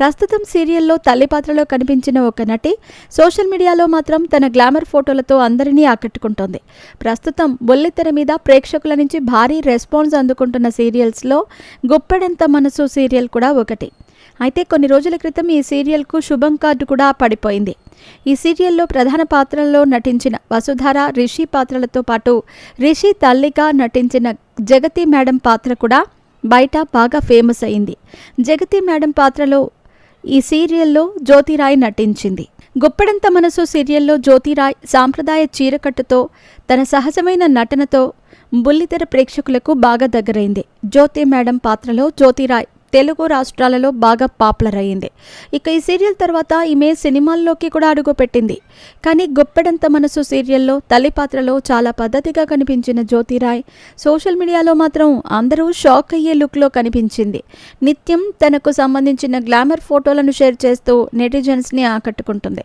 ప్రస్తుతం సీరియల్లో తల్లి పాత్రలో కనిపించిన ఒక నటి సోషల్ మీడియాలో మాత్రం తన గ్లామర్ ఫోటోలతో అందరినీ ఆకట్టుకుంటోంది. ప్రస్తుతం బొల్లితెర మీద ప్రేక్షకుల నుంచి భారీ రెస్పాన్స్ అందుకుంటున్న సీరియల్స్లో గుప్పెడంత మనసు సీరియల్ కూడా ఒకటి. అయితే కొన్ని రోజుల క్రితం ఈ సీరియల్కు శుభం కార్డు కూడా పడిపోయింది. ఈ సీరియల్లో ప్రధాన పాత్రల్లో నటించిన వసుధార రిషి పాత్రలతో పాటు రిషి తల్లిగా నటించిన జగతి మేడం పాత్ర కూడా బయట బాగా ఫేమస్ అయింది. జగతి మేడం పాత్రలో ఈ సీరియల్లో జ్యోతిరాయ్ నటించింది. గుప్పెడంత మనసు సీరియల్లో జ్యోతిరాయ్ సాంప్రదాయ చీరకట్టుతో తన సహజమైన నటనతో బుల్లితెర ప్రేక్షకులకు బాగా దగ్గరైంది. జ్యోతి మేడం పాత్రలో జ్యోతిరాయ్ తెలుగు రాష్ట్రాలలో బాగా పాపులర్ అయ్యింది. ఇక ఈ సీరియల్ తర్వాత ఈమె సినిమాల్లోకి కూడా అడుగుపెట్టింది. కానీ గొప్పెడంత మనసు సీరియల్లో తల్లి పాత్రలో చాలా పద్ధతిగా కనిపించిన జ్యోతిరాయ్ సోషల్ మీడియాలో మాత్రం అందరూ షాక్ అయ్యే లుక్లో కనిపించింది. నిత్యం తనకు సంబంధించిన గ్లామర్ ఫోటోలను షేర్ చేస్తూ నెటిజన్స్ని ఆకట్టుకుంటుంది.